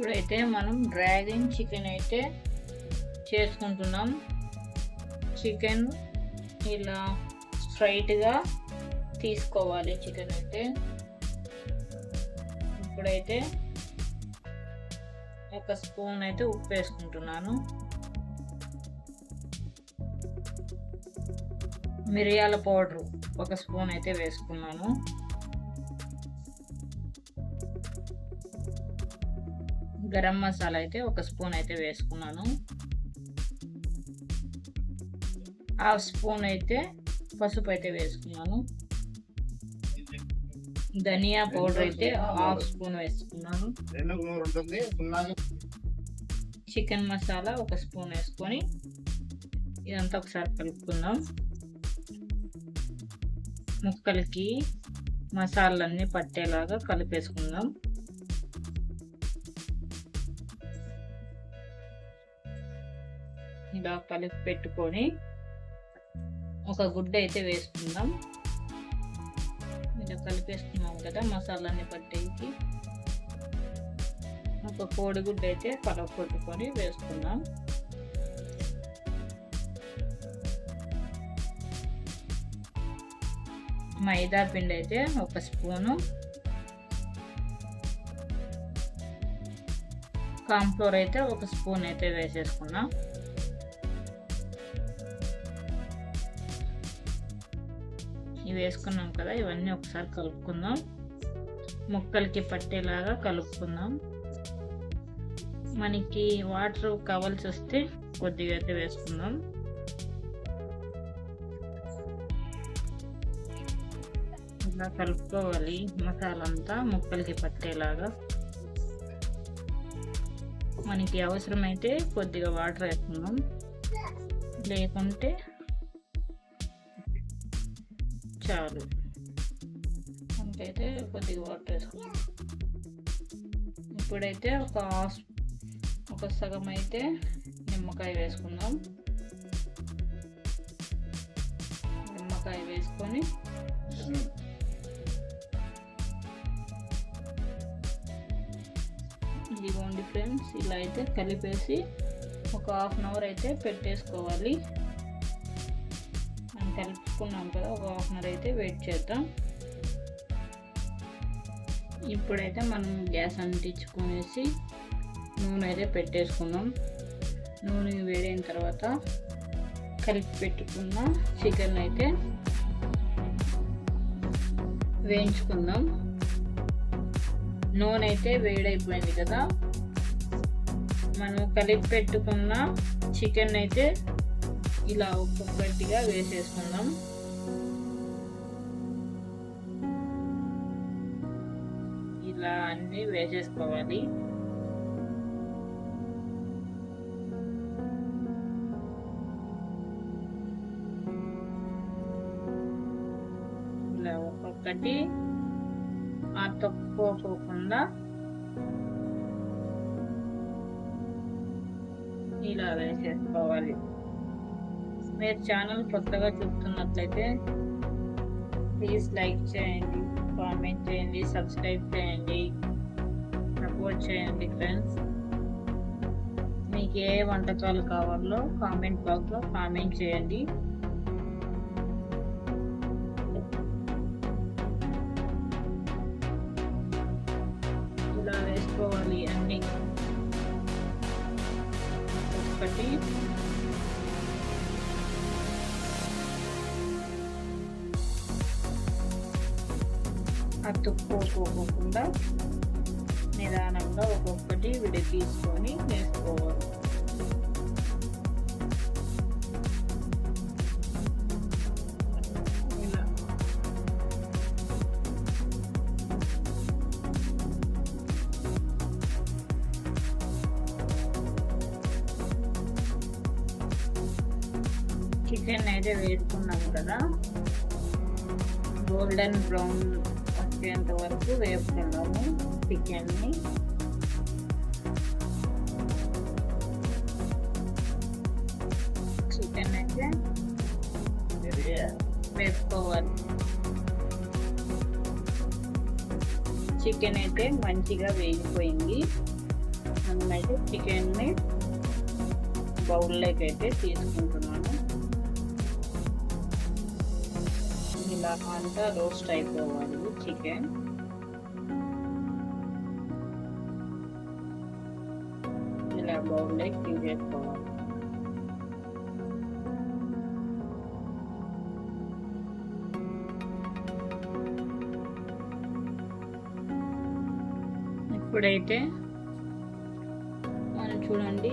ఇప్పుడైతే మనం dragon chicken అయితే చేసుకుంటున్నాం. చికెన్ ఇలా స్ట్రైట్గా తీసుకోవాలి చికెన్ అయితే. ఇప్పుడైతే ఒక స్పూన్ అయితే ఉప్పు వేసుకుంటున్నాను. మిరియాల పౌడర్ ఒక స్పూన్ అయితే వేసుకున్నాను. గరం మసాలా అయితే ఒక స్పూన్ అయితే వేసుకున్నాను. హాఫ్ స్పూన్ అయితే పసుపు అయితే వేసుకున్నాను. ధనియా పౌడర్ అయితే హాఫ్ స్పూన్ వేసుకున్నాను. చికెన్ మసాలా ఒక స్పూన్ వేసుకొని ఇదంతా ఒకసారి కలుపుకుందాం. ముక్కలకి మసాలాలన్నీ పట్టేలాగా కలిపేసుకుందాం. ఇలా కలిపి పెట్టుకొని ఒక గుడ్డ అయితే వేసుకుందాం. ఇలా కలిపేసుకున్నాం కదా మసాలాన్ని పట్టేకి. ఒక కోడిగుడ్డ అయితే పలవ కొట్టుకొని వేసుకుందాం. మైదా పిండి అయితే ఒక స్పూను. కాంఫ్లోర్ అయితే ఒక స్పూన్ అయితే వేసేసుకున్నాం ఇవి వేసుకున్నాం కదా ఇవన్నీ ఒకసారి కలుపుకుందాం. ముక్కలకి పట్టేలాగా కలుపుకుందాం. మనకి వాటర్ కావాల్సి వస్తే కొద్దిగా అయితే వేసుకుందాం. ఇలా కలుపుకోవాలి మసాలా అంతా ముక్కలకి పట్టేలాగా. మనకి అవసరమైతే కొద్దిగా వాటర్ వేసుకుందాం. లేకుంటే చాలు అంతైతే కొద్దిగా వాటర్ వేసుకుందాం ఇప్పుడైతే ఒక ఒక సగం అయితే నిమ్మకాయ వేసుకుందాం. నిమ్మకాయ వేసుకొని ఇదిగోండి ఫ్రెండ్స్ ఇలా అయితే కలిపేసి ఒక హాఫ్ అన్ అవర్ అయితే పెట్టేసుకోవాలి. కలుపుకున్నాం కదా ఒక హాఫ్ అన్ అవర్ అయితే వెయిట్ చేద్దాం. ఇప్పుడైతే మనం గ్యాస్ అంటించుకునేసి నూనె అయితే పెట్టేసుకుందాం నూనె వేడైన తర్వాత కలిపి పెట్టుకున్న చికెన్ అయితే వేయించుకుందాం. నూనె అయితే వేడైపోయింది కదా. మనం కలిపి పెట్టుకున్న చికెన్ అయితే ఇలా ఒక్కొక్కటిగా వేసేసుకుందాం. ఇలా అన్ని వేసేసుకోవాలి. ఇలా ఒక్కొక్కటి ఆ తక్కువకోకుండా ఇలా వేసేసుకోవాలి. మీరు ఛానల్ కొత్తగా చూస్తున్నట్లయితే ప్లీజ్ లైక్ చేయండి కామెంట్ చేయండి సబ్స్క్రైబ్ చేయండి సపోర్ట్ చేయండి ఫ్రెండ్స్ మీకు ఏ వంటకాలు కావాలో కామెంట్ బాక్స్లో కామెంట్ చేయండి. అతుక్కోపోకుండా నిదానంగా ఒక్కొక్కటి విడి తీసుకొని వేసుకోవాలి చికెన్ అయితే వేసుకున్నాం కదా. గోల్డెన్ బ్రౌన్ వచ్చేంత వరకు వేపుకున్నాము చికెన్ని చికెన్ అయితే వేసుకోవాలి చికెన్ అయితే మంచిగా వేగిపోయింది చికెన్ని బౌల్లోకి అయితే తీసుకుంటున్నాను ఇలా అంతా రోస్ట్ అయిపోవాలి చికెన్ ఇలా బౌల్లోకి తీసేసుకోవాలి ఇప్పుడైతే మనం చూడండి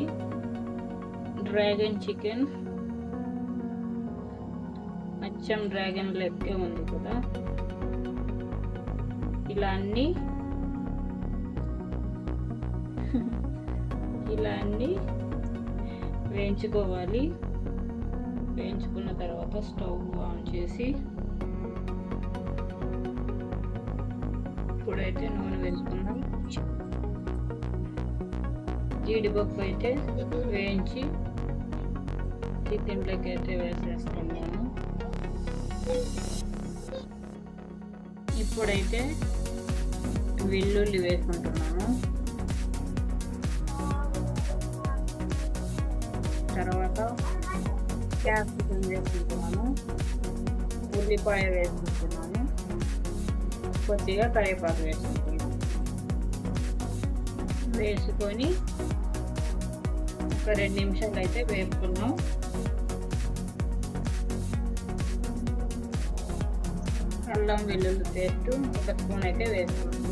డ్రాగన్ చికెన్. అచ్చం డ్రాగన్ లెక్కే ఉంది కదా. ఇలా అన్ని. ఇలా అన్ని వేయించుకోవాలి. వేయించుకున్న తర్వాత స్టవ్ ఆన్ చేసి ఇప్పుడైతే నూనె వేసుకుందాం. జీడిపప్పు అయితే వేయించి చికెన్లోకి అయితే వేసేస్తాము ఇప్పుడైతే వెల్లుల్లి వేసుకుంటున్నాను తర్వాత క్యాప్సికం వేసుకుంటున్నాము. ఉల్లిపాయ వేసుకుంటున్నాను కొద్దిగా కరివేపాకు వేసుకుంటున్నాము. వేసుకొని ఒక రెండు నిమిషాలు అయితే వేపుకున్నాం అల్లం వెల్లుల్లి పేస్ట్ ఒక స్పూన్ అయితే వేసుకున్నాము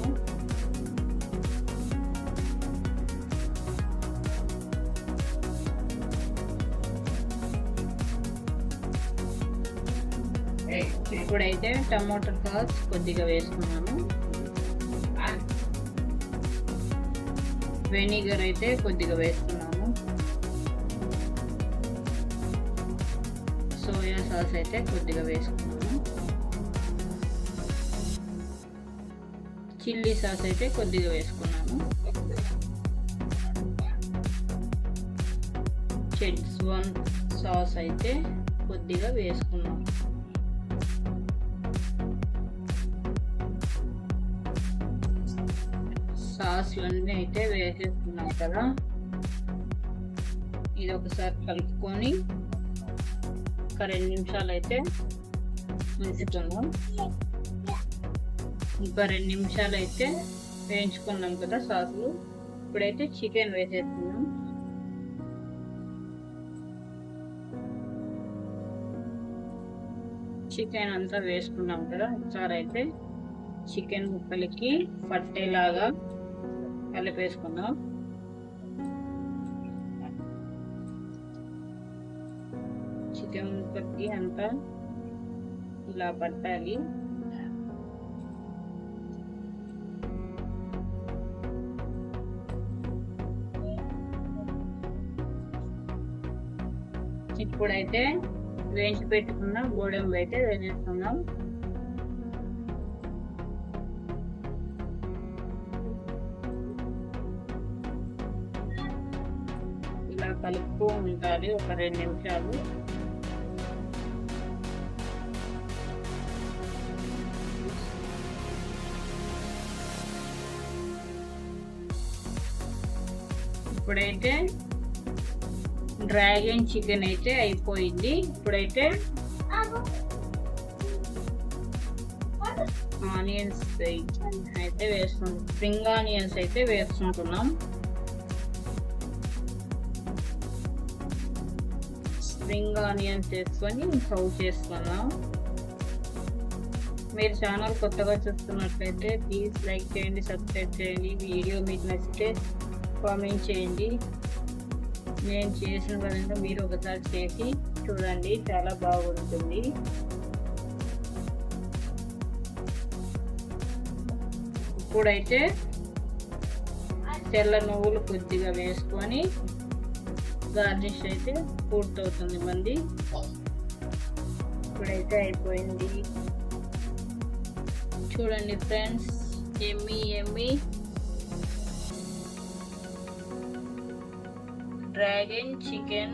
ఇప్పుడైతే టమాటో సాస్ కొద్దిగా వేసుకున్నాము. వెనిగర్ అయితే కొద్దిగా వేసుకున్నాము. సోయా సాస్ అయితే కొద్దిగా వేసుకున్నాము. చిల్లీ సాస్ అయితే కొద్దిగా వేసుకున్నాను చెడ్స్ వన్ సాస్ అయితే కొద్దిగా వేసుకున్నాను సాస్లన్నీ అయితే వేసేస్తున్నాం కదా ఇది ఒకసారి కలుపుకొని ఒక రెండు నిమిషాలు అయితే ఉంచుతున్నాం ఇంకా రెండు నిమిషాలు అయితే వేయించుకున్నాం కదా సాసులు. ఇప్పుడైతే చికెన్ వేసేస్తున్నాం. చికెన్ అంతా వేసుకున్నాం కదా ఒకసారి అయితే చికెన్ ముక్కలకి పట్టేలాగా కలిపేసుకుందాం. చికెన్ ముక్కకి అంతా ఇలా పట్టాలి. ఇప్పుడైతే వేయించి పెట్టుకున్న గోడెంబు అయితే వేసేస్తున్నాం. ఇలా కలుపుతూ ఉండాలి ఒక రెండు నిమిషాలు. ఇప్పుడైతే డ్రాగన్ చికెన్ అయితే అయిపోయింది. ఇప్పుడైతే ఆనియన్స్ అయితే వేస్తున్నాం. స్ప్రింగ్ ఆనియన్స్ అయితే వేసుకుంటున్నాం. స్ప్రింగ్ ఆనియన్స్ వేసుకొని సర్వ్ చేసుకున్నాం మీరు ఛానల్ కొత్తగా చూస్తున్నట్లయితే ప్లీజ్ లైక్ చేయండి సబ్స్క్రైబ్ చేయండి. వీడియో మీకు నచ్చితే కామెంట్ చేయండి. నేను చేసిన విధంగా మీరు ఒకసారి చేసి చూడండి చాలా బాగుంటుంది. ఇప్పుడైతే తెల్ల నువ్వులు కొద్దిగా వేసుకొని గార్నిష్ అయితే పూర్తవుతుంది మంది. ఇప్పుడైతే అయిపోయింది. చూడండి friends yummy yummy. Dragon chicken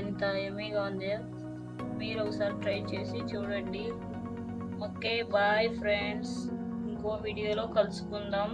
ఎంత ఎమీగా ఉంది మీరు ఒకసారి ట్రై చేసి చూడండి. ఓకే బాయ్ ఫ్రెండ్స్ ఇంకో వీడియోలో కలుసుకుందాం.